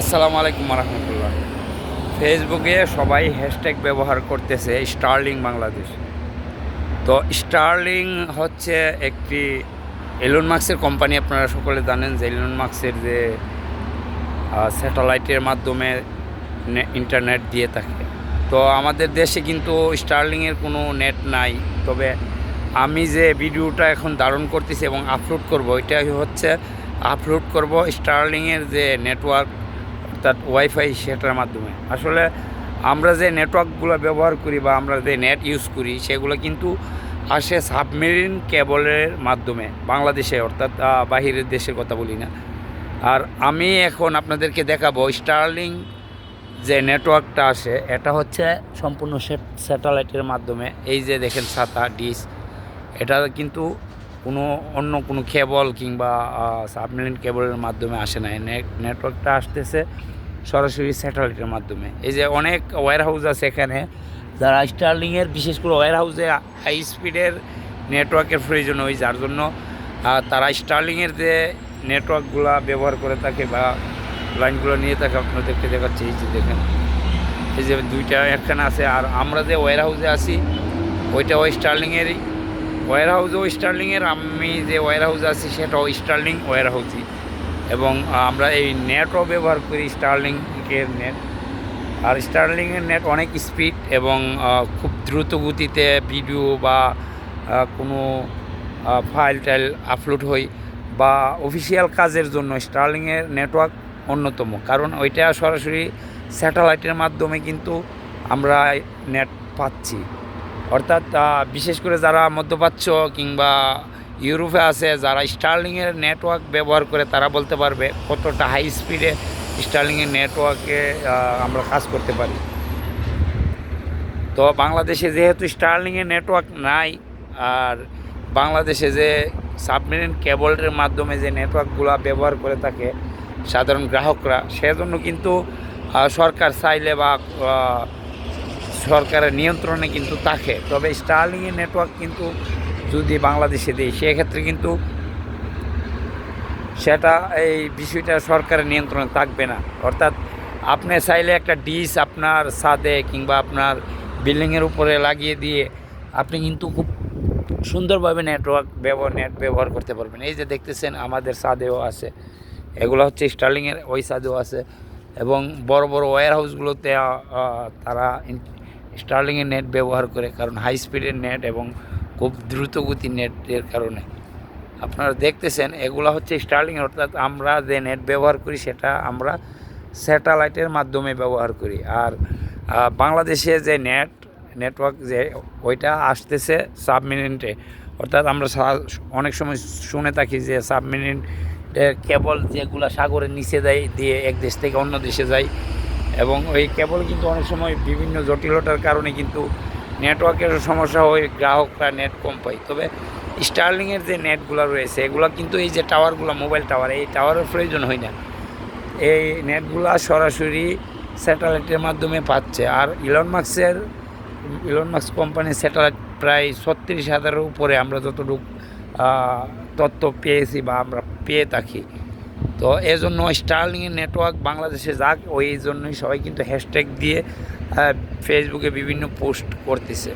আসসালামু আলাইকুম রহমতুল্লাহ। ফেসবুকে সবাই হ্যাশট্যাগ ব্যবহার করতেছে স্টার্লিং বাংলাদেশ তো স্টার্লিং হচ্ছে একটি এলন মার্কসের কোম্পানি আপনারা সকলে জানেন যে এলন মার্কসের যে স্যাটেলাইটের মাধ্যমে ইন্টারনেট দিয়ে থাকে। তো আমাদের দেশে কিন্তু স্টার্লিংয়ের কোনো নেট নাই। তবে আমি যে ভিডিওটা এখন ধারণ করতেছি এবং আপলোড করব, এটাই হচ্ছে আপলোড করব স্টার্লিংয়ের যে নেটওয়ার্ক অর্থাৎ ওয়াইফাই সেটার মাধ্যমে। আসলে আমরা যে নেটওয়ার্কগুলো ব্যবহার করি বা আমরা যে নেট ইউজ করি, সেগুলো কিন্তু আসে সাবমেরিন কেবলের মাধ্যমে, বাংলাদেশে অর্থাৎ বাহিরের দেশের কথা বলি না। আর আমি এখন আপনাদেরকে দেখাবো স্টার্লিং যে নেটওয়ার্কটা আসে, এটা হচ্ছে সম্পূর্ণ স্যাটেলাইটের মাধ্যমে। এই যে দেখেন ছাতা ডিস এটা কিন্তু কোনো অন্য কোনো কেবল কিংবা সাবমেরিন কেবলের মাধ্যমে আসে না। নেট, নেটওয়ার্কটা আসতেছে সরাসরি স্যাটেলাইটের মাধ্যমে। এই যে অনেক ওয়্যার হাউস আছে এখানে, যারা স্টার্লিংয়ের বিশেষ করে ওয়্যার হাউসে হাই স্পিডের নেটওয়ার্কের প্রয়োজন হয়, যার জন্য তারা স্টার্লিংয়ের যে নেটওয়ার্কগুলো ব্যবহার করে থাকে বা লাইনগুলো নিয়ে থাকে, আপনাদেরকে দেখাচ্ছে, এই যে দেখেন। এই যে দুইটা এখানে আছে, আর আমরা যে ওয়্যার হাউসে আছি, ওইটাও স্টার্লিংয়েরই ওয়্যার হাউসও স্টার্লিংয়ের আমি যে ওয়্যার হাউসে আছি, সেটাও স্টার্লিং ওয়্যার হাউসই এবং আমরা এই নেটও ব্যবহার করি স্টার্লিংয়ের নেট। আর স্টার্লিংয়ের নেট অনেক স্পিড এবং খুব দ্রুত গতিতে ভিডিও বা কোনো ফাইল টাইল আপলোড হয় বা অফিসিয়াল কাজের জন্য স্টার্লিংয়ের নেটওয়ার্ক অন্যতম। কারণ ওইটা সরাসরি স্যাটেলাইটের মাধ্যমে কিন্তু আমরা নেট পাচ্ছি। অর্থাৎ বিশেষ করে যারা মধ্যপ্রাচ্য কিংবা ইউরোপে আছে, যারা স্টার্লিংয়ের নেটওয়ার্ক ব্যবহার করে তারা বলতে পারবে কতটা হাই স্পিডে স্টার্লিংয়ের নেটওয়ার্কে আমরা কাজ করতে পারি। তো বাংলাদেশে যেহেতু স্টার্লিংয়ের নেটওয়ার্ক নাই, আর বাংলাদেশে যে সাবমেরিন কেবলের মাধ্যমে যে নেটওয়ার্কগুলো ব্যবহার করে থাকে সাধারণ গ্রাহকরা, সেজন্য কিন্তু সরকার চাইলে বা সরকারের নিয়ন্ত্রণে কিন্তু থাকে। তবে স্টার্লিংয়ের নেটওয়ার্ক কিন্তু যদি বাংলাদেশে দেয়, সেক্ষেত্রে কিন্তু সেটা এই বিষয়টা সরকারের নিয়ন্ত্রণে থাকবে না। অর্থাৎ আপনি চাইলে একটা ডিশ আপনার ছাদে কিংবা আপনার বিল্ডিংয়ের উপরে লাগিয়ে দিয়ে আপনি কিন্তু খুব সুন্দরভাবে নেটওয়ার্ক ব্যবহার নেট ব্যবহার করতে পারবেন। এই যে দেখতেছেন আমাদের ছাদেও আছে, এগুলো হচ্ছে স্টার্লিংয়ের ওই ছাদেও আছে এবং বড় বড় ওয়্যার হাউসগুলোতে তারা স্টার্লিংয়ের নেট ব্যবহার করে, কারণ হাই স্পিডের নেট এবং খুব দ্রুত গতির নেটের কারণে। আপনারা দেখতেছেন, এগুলো হচ্ছে স্টার্লিং অর্থাৎ আমরা যে নেট ব্যবহার করি, সেটা আমরা স্যাটেলাইটের মাধ্যমে ব্যবহার করি। আর বাংলাদেশে যে নেট, নেটওয়ার্ক যে, ওইটা আসতেছে সাবমেরিনটে। অর্থাৎ আমরা অনেক সময় শুনে থাকি যে সাবমেরিন কেবল যেগুলো সাগরের নিচে দেয়, দিয়ে এক দেশ থেকে অন্য দেশে যায়। এবং ওই কেবল কিন্তু অনেক সময় বিভিন্ন জটিলতার কারণে কিন্তু নেটওয়ার্কের সমস্যা হয়, গ্রাহকরা নেট কম পায়। তবে স্টার্লিংয়ের যে নেটগুলো রয়েছে, এগুলো কিন্তু এই যে টাওয়ারগুলো, মোবাইল টাওয়ার, এই টাওয়ারের প্রয়োজন হয় না। এই নেটগুলো সরাসরি স্যাটেলাইটের মাধ্যমে পাচ্ছে। আর ইলন মার্কসের ইলন মার্কস কোম্পানির স্যাটেলাইট প্রায় ছত্রিশ হাজারের উপরে আমরা যতটুকু তথ্য পেয়েছি বা আমরা পেয়ে থাকি। তো এই জন্য স্টার্লিংয়ের নেটওয়ার্ক বাংলাদেশে যাক, ওই জন্যই সবাই কিন্তু হ্যাশট্যাগ দিয়ে ফেসবুকে বিভিন্ন পোস্ট করতেছে।